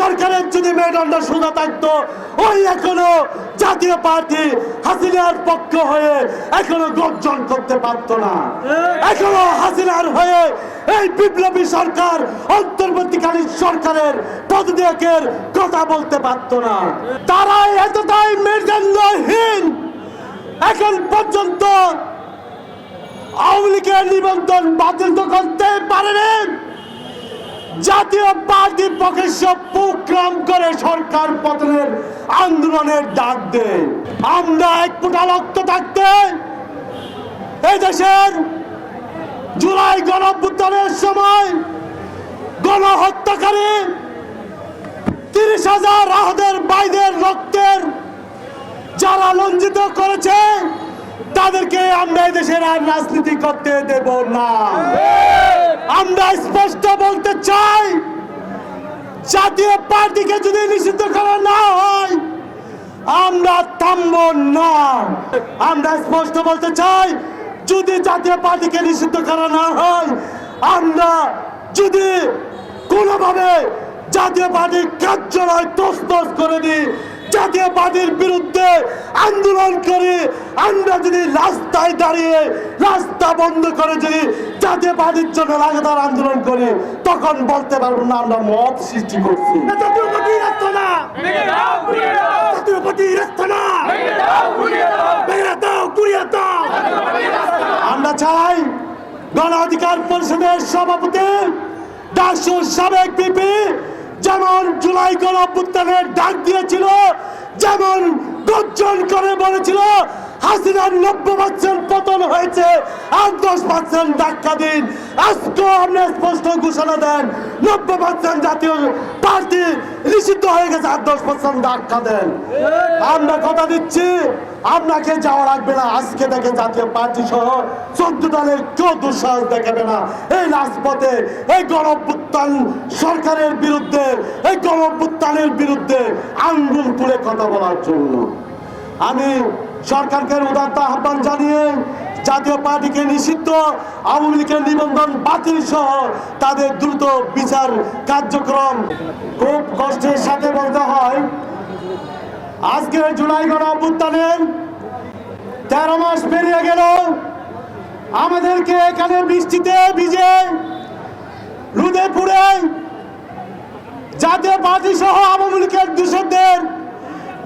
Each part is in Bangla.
সরকারের যদি মেরুদণ্ড সোজা থাকতো ওই এখনও জাতীয় পার্টি হাসিনার পক্ষ হয়ে এখনও গর্জন করতে পারতো না। এখনও হাসিনার হয়ে এই বিপ্লবী সরকার অন্তর্বর্তীকালীন সরকারের পদত্যাগের কথা বলতে পারতো না। তারা এতটাই মেরুদণ্ডহীন। এখন পর্যন্ত আওয়ামী লীগের নিবন্ধন বাতিল তো করতে পারেনি। জাতীয় পার্টি প্রকাশ্য প্রোগ্রাম করে সরকার পতনের আন্দোলনের ডাক দেয়। আমরা এক ফুটা রক্ত থাকতে এই দেশের জুলাই গণঅভ্যুত্থানের সময় গণহত্যাকারী তিরিশ হাজার আহদের বাইদের রক্তের যারা লঞ্জিত করেছে, তাদেরকে আমরা দেশের আর রাজনীতি করতে দেব না। আমরা স্পষ্ট বলতে চাই, জাতীয় পার্টিকে যদি নিষিদ্ধ করা না হয়, আমরা থামব না। আমরা স্পষ্ট বলতে চাই, যদি জাতীয় পার্টিকে নিষিদ্ধ করা না হয়, আমরা যদি কোনোভাবে জাতীয় পার্টির কার্যালয় তসতস করে দিই জাতীয় পার্টির বিরুদ্ধে আন্দোলন করে আমরা যদি রাস্তায় দাঁড়িয়ে রাস্তা বন্ধ করে যদি জাতীয় পার্টির জন্য লাগাতার আন্দোলন করে তখন বলতে পারব না আমরা মত সৃষ্টি করছি। জাতীয় পার্টি রাস্তা না। জাতীয় পার্টি রাস্তা না। দাও গুড়িয়ে আমরা চাই গণ অধিকার পরিষদের সভাপতি ডাকসুর সাবেক পিপি যেমন জুলাই গণ অভ্যুত্থানের ডাক দিয়েছিল যেমন গর্জন করে বলেছিল হাসিনার নব্বই পার্সেন্ট পতন হয়েছে, আর দশ পার্সেন্ট ধাক্কা দিন। আজকে আপনি স্পষ্ট ঘোষণা দেন, নব্বই পার্সেন্ট জাতীয় পার্টি নিষিদ্ধ হয়ে গেছে, আর দশ পার্সেন্ট ধাক্কা দেন। আমরা কথা দিচ্ছি, আপনাকে যাওয়া লাগবে না। আজকে থেকে জাতীয় পার্টি সহ চোদ্দ দলের কেউ দুঃসাহস দেখাবে না। এই রাজপথে, এই গণপুত্তান সরকারের বিরুদ্ধে, এই গণপুত্তানের বিরুদ্ধে আঙ্গুল তুলে কথা বলার জন্য। আমি সরকারকে উদাত্ত আহ্বান জানিয়ে জাতীয় পার্টিকে নিষিদ্ধ, আওয়ামী লীগের নিবন্ধন বাতিল সহ তাদের দ্রুত বিচার কার্যক্রম খুব কষ্টের সাথে বলতে হয়। আজকে জুলাই গণ অভ্যুত্থানের তেরো মাস পেরিয়ে গেল। আমাদেরকে এখানে বৃষ্টিতে ভিজে রুদে পুড়ে জাতীয় পার্টি সহ আওয়ামী লীগের দূষকদের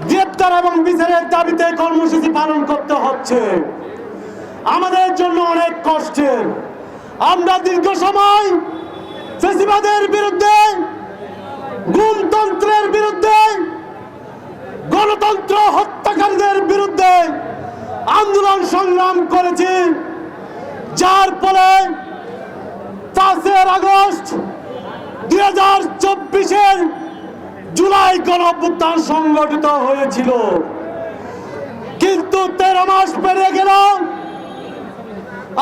গ্রেপ্তার এবং বিচারের দাবিতে কর্মসূচি পালন করতে হচ্ছে। আমাদের জন্য অনেক কষ্টের আমরা দীর্ঘ সময় বিরুদ্ধে গুমতন্ত্রের বিরুদ্ধে, গণতন্ত্র হত্যাকারীদের বিরুদ্ধে আন্দোলন সংগ্রাম করেছি। যার ফলে পাঁচের আগস্ট দুই হাজার চব্বিশের জুলাই গণঅভ্যুত্থান সংগঠিত হয়েছিল। কিন্তু তেরো মাস পেরিয়ে গেল।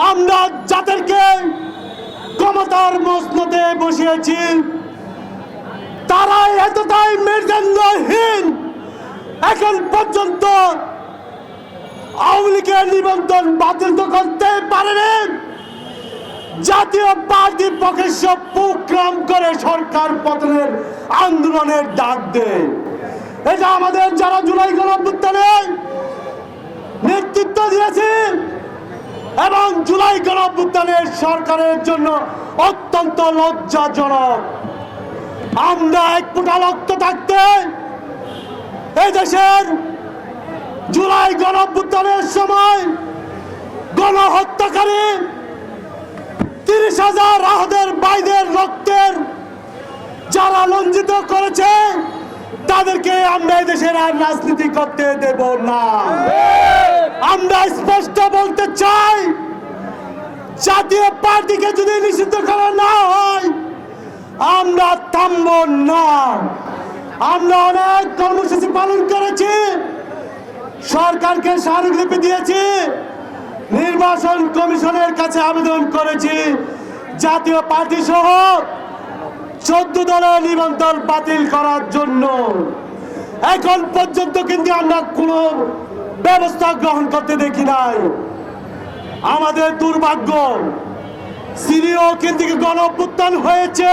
আমরা যাদেরকে ক্ষমতার মসনদে বসিয়েছি তারা এতটাই মেরুদণ্ডহীন এখন পর্যন্ত আওয়ামী লীগের নিবন্ধন বাতিল তো করতে পারেনি। জাতীয় পার্টি প্রকাশ্য প্রোগ্রাম করে সরকার পতনের আন্দোলনের ডাক দেয়। এটা আমাদের যারা জুলাই গণঅভ্যুত্থানে নেতৃত্ব দিয়েছে এবং জুলাই গণঅভ্যুত্থানের সরকারের জন্য অত্যন্ত লজ্জাজনক। আমরা এক ফুটা রক্ত থাকতে এই দেশের জুলাই গণঅভ্যুত্থানের সময় গণহত্যাকারী তিরিশ হাজার আহদের বাইদের, রক্তের যারা লঞ্জিত করেছে, তাদেরকে আমরা দেশের আর রাজনীতি করতে দেব না। আমরা স্পষ্ট বলতে চাই, জাতীয় পার্টিকে যদি নিষিদ্ধ করা না হয়, আমরা থামব না। আমরা অনেক কর্মসূচি পালন করেছি, সরকারকে স্মারকলিপি দিয়েছি নির্বাচন কমিশনের কাছে আবেদন করেছি, জাতীয় পার্টি সহ চোদ্দ দলের নিবন্ধন বাতিল করার জন্য। এখন পর্যন্ত কিন্তু আমরা কোনো ব্যবস্থা গ্রহণ করতে দেখি নাই। আমাদের দুর্ভাগ্য, সিরিয় কিন্তু গণ হয়েছে।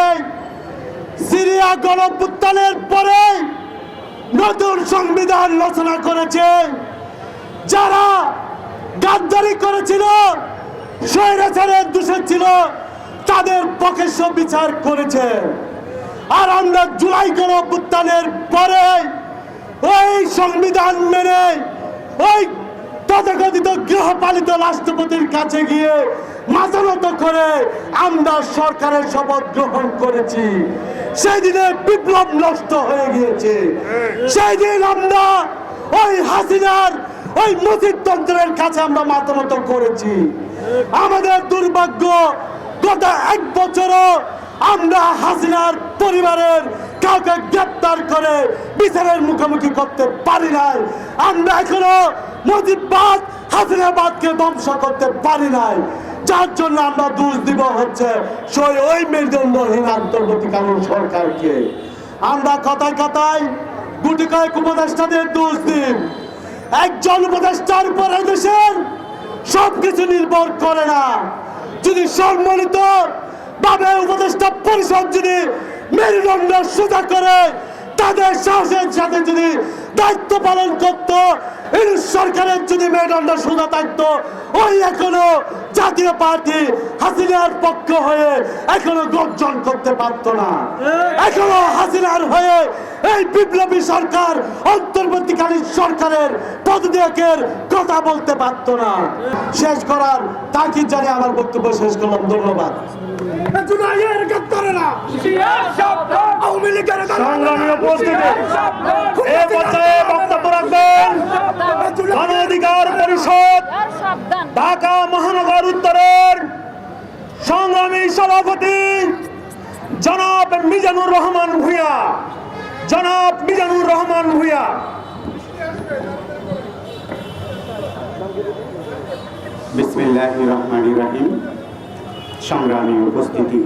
সিরিয়া গণপুত্থানের পরে নতুন সংবিধান রচনা করেছে। যারা গাদ্দারি করেছিল স্বৈরাচারের দোষে ছিল, তাদের পক্ষে বিচার করেছে। আর আমরা জুলাই গণপুত্থানের পরে ওই সংবিধান মেনে ওই তথাকথিত গৃহপালিত রাষ্ট্রপতির কাছে গিয়ে মাথা নত করে আমরা সরকারের শপথ গ্রহণ করেছি। সেই দিনে বিপ্লব নষ্ট হয়ে গিয়েছে। সেই দিন আমরা ওই হাসিনার ওই মসজিদ তন্ত্রের কাছে আমরা মাথা নত করেছি। আমাদের দুর্ভাগ্য, গত এক বছরও আমরা হাসিনার পরিবারের কাউকে গ্রেপ্তার করে বিচারের মুখোমুখি করতে পারি নাই। আমরা এখনও মুজিববাদ হাসিনাবাদকে ধ্বংস করতে পারি নাই। যার জন্য আমরা দোষ দিব হচ্ছে সেই ওই মেরুদণ্ডহীন আন্তর্জাতিকালীন সরকারকে। আমরা কথায় কথায় গুটি কয়েক উপদেষ্টাদের দোষ দিন একজন উপদেষ্টার উপর দেশের সবকিছু নির্ভর করে না। যদি সম্মানিত ভাবে উপদেষ্টা পরিষদ যদি মেরুদণ্ড সোজা করে তাদের সাহসের সাথে যদি দায়িত্ব পালন করত সরকারের যদি মেরুদণ্ড সোজা থাকতো ওই এখনও জাতীয় পার্টি হাসিনার পক্ষ হয়ে এখনও গর্জন করতে পারতো না। এখনও হাসিনার হয়ে এই বিপ্লবী সরকার অন্তর্বর্তীকালীন সরকারের পদত্যাগের কথা বলতে পারতো না। শেষ করার তাকিদ জানি আমার বক্তব্য শেষ করলাম। ধন্যবাদ। সংগ্রামী উপস্থিতি। এ পর্যায়ে বক্তব্য রাখবেন গণ অধিকার পরিষদ ঢাকা মহানগর উত্তরের সংগ্রামী সভাপতি জনাব মিজানুর রহমান ভূঁইয়া। জনাব মিজানুর রহমান ভূঁইয়া। বিসমিল্লাহ রহমান রাহিম। সংগ্রামী উপস্থিতি।